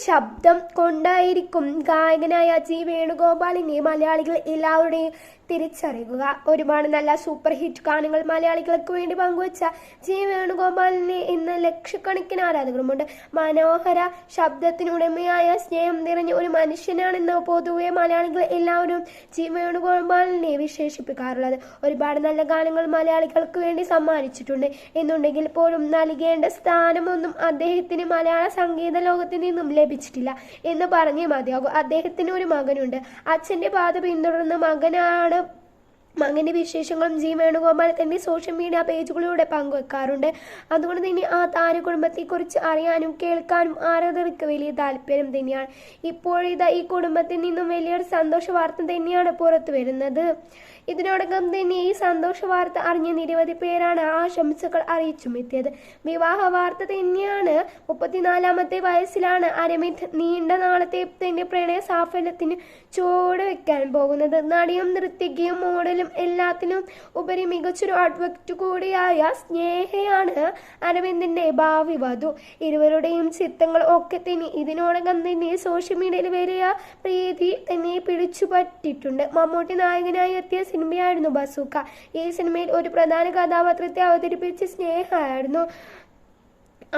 ശബ്ദം കൊണ്ടായിരിക്കും ഗായകനായ ജി വേണുഗോപാലിനെ മലയാളികൾ എല്ലാവരുടെയും തിരിച്ചറിയുക. ഒരുപാട് നല്ല സൂപ്പർ ഹിറ്റ് ഗാനങ്ങൾ മലയാളികൾക്ക് വേണ്ടി പങ്കുവച്ച ജി വേണുഗോപാലിനെ ഇന്ന് ലക്ഷക്കണക്കിന് ആരാധകരുമുണ്ട്. മനോഹര ശബ്ദത്തിനുടമയായ സ്നേഹം നിറഞ്ഞ ഒരു മനുഷ്യനാണെന്ന് പൊതുവെ മലയാളികൾ എല്ലാവരും ജി വേണുഗോപാലിനെ വിശേഷിപ്പിക്കാറുള്ളത്. ഒരുപാട് നല്ല ഗാനങ്ങൾ മലയാളികൾക്ക് വേണ്ടി സമ്മാനിച്ചിട്ടുണ്ട്. എന്നുണ്ടെങ്കിൽ പോലും നൽകേണ്ട സ്ഥാനമൊന്നും അദ്ദേഹത്തിന് മലയാള സംഗീത ലോകത്തിൽ നിന്നും ലഭിച്ചിട്ടില്ല എന്ന് പറഞ്ഞേ മതിയാകും. അദ്ദേഹത്തിന് ഒരു മകനുണ്ട്. അച്ഛന്റെ പാത പിന്തുടർന്ന മകനാണ് മകന്റെ വിശേഷങ്ങളും ജി വേണുഗോപാൽ തന്റെ സോഷ്യൽ മീഡിയ പേജുകളിലൂടെ പങ്കുവെക്കാറുണ്ട്. അതുകൊണ്ട് തന്നെ ആ താര കുടുംബത്തെക്കുറിച്ച് അറിയാനും കേൾക്കാനും ആരാധകർക്ക് വലിയ താല്പര്യം തന്നെയാണ്. ഇപ്പോഴിതാ ഈ കുടുംബത്തിൽ നിന്നും വലിയൊരു സന്തോഷ വാർത്ത തന്നെയാണ് പുറത്തു വരുന്നത്. ഇതിനോടകം തന്നെ ഈ സന്തോഷ വാർത്ത അറിഞ്ഞ നിരവധി പേരാണ് ആശംസകൾ അറിയിച്ചും എത്തിയത്. വിവാഹ വാർത്ത തന്നെയാണ് മുപ്പത്തിനാലാമത്തെ വയസ്സിലാണ് അരമിത് നീണ്ട നാളത്തെ തന്റെ പ്രണയ സാഫല്യത്തിന് ചുവട് വെക്കാൻ പോകുന്നത്. നടിയും നൃത്തികയും മോഡലും എല്ലാത്തിനും ഉപരി മികച്ചൊരു അഡ്വക്റ്റ് കൂടിയായ സ്നേഹയാണ് അരവിന്ദിന്റെ ഭാവി വധു. ഇരുവരുടെയും ചിത്രങ്ങൾ ഒക്കെ തന്നെ ഇതിനോടകം തന്നെ സോഷ്യൽ മീഡിയയിൽ വലിയ പ്രീതി തന്നെ പിടിച്ചുപറ്റിട്ടുണ്ട് മമ്മൂട്ടി നായകനായി എത്തിയ സിനിമയായിരുന്നു ബസൂക്ക. ഈ സിനിമയിൽ ഒരു പ്രധാന കഥാപാത്രത്തെ അവതരിപ്പിച്ച സ്നേഹമായിരുന്നു.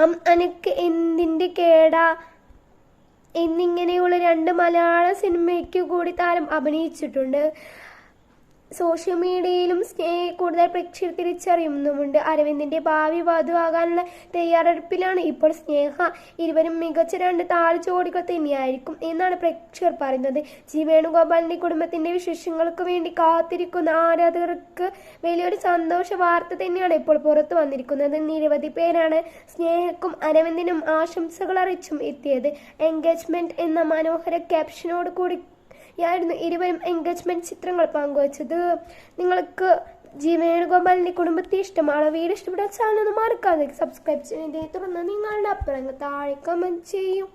അം അനക്ക് എന്തിന്റെ കേടാ? എന്നിങ്ങനെയുള്ള രണ്ട് മലയാള സിനിമയ്ക്ക് കൂടി താരം അഭിനയിച്ചിട്ടുണ്ട്. സോഷ്യൽ മീഡിയയിലും കൂടുതൽ പ്രേക്ഷകർ തിരിച്ചറിയുന്നുമുണ്ട്. അരവിന്ദിന്റെ ഭാവി വധുവാകാനുള്ള തയ്യാറെടുപ്പിലാണ് ഇപ്പോൾ സ്നേഹ ഇരുവരും മികച്ച രണ്ട് താഴ്ചോടികൾ തന്നെയായിരിക്കും എന്നാണ് പ്രേക്ഷകർ പറയുന്നത്. ജി വേണുഗോപാലിന്റെ കുടുംബത്തിന്റെ വിശേഷങ്ങൾക്ക് വേണ്ടി കാത്തിരിക്കുന്ന ആരാധകർക്ക് വലിയൊരു സന്തോഷ വാർത്ത തന്നെയാണ് ഇപ്പോൾ പുറത്തു വന്നിരിക്കുന്നത്. നിരവധി പേരാണ് സ്നേഹക്കും അരവിന്ദിനും ആശംസകൾ അറിയിച്ചും എത്തിയത്. എൻഗേജ്മെന്റ് എന്ന മനോഹര ക്യാപ്ഷനോട് കൂടി യായിരുന്നു ഇരുവരും എൻഗേജ്മെന്റ് ചിത്രങ്ങൾ പങ്കുവച്ചത്. നിങ്ങൾക്ക് ജി വേണുഗോപാലിന്റെ കുടുംബത്തെ ഇഷ്ടമാണ്? വീഡിയോ ഇഷ്ടപ്പെട്ട ചാനൽ ഒന്ന് മറക്കാതെ സബ്സ്ക്രൈബ് ചെയ്യുന്നതിനെ തുടർന്ന് നിങ്ങളുടെ അഭിപ്രായങ്ങൾ താഴെ കമന്റ് ചെയ്യൂ.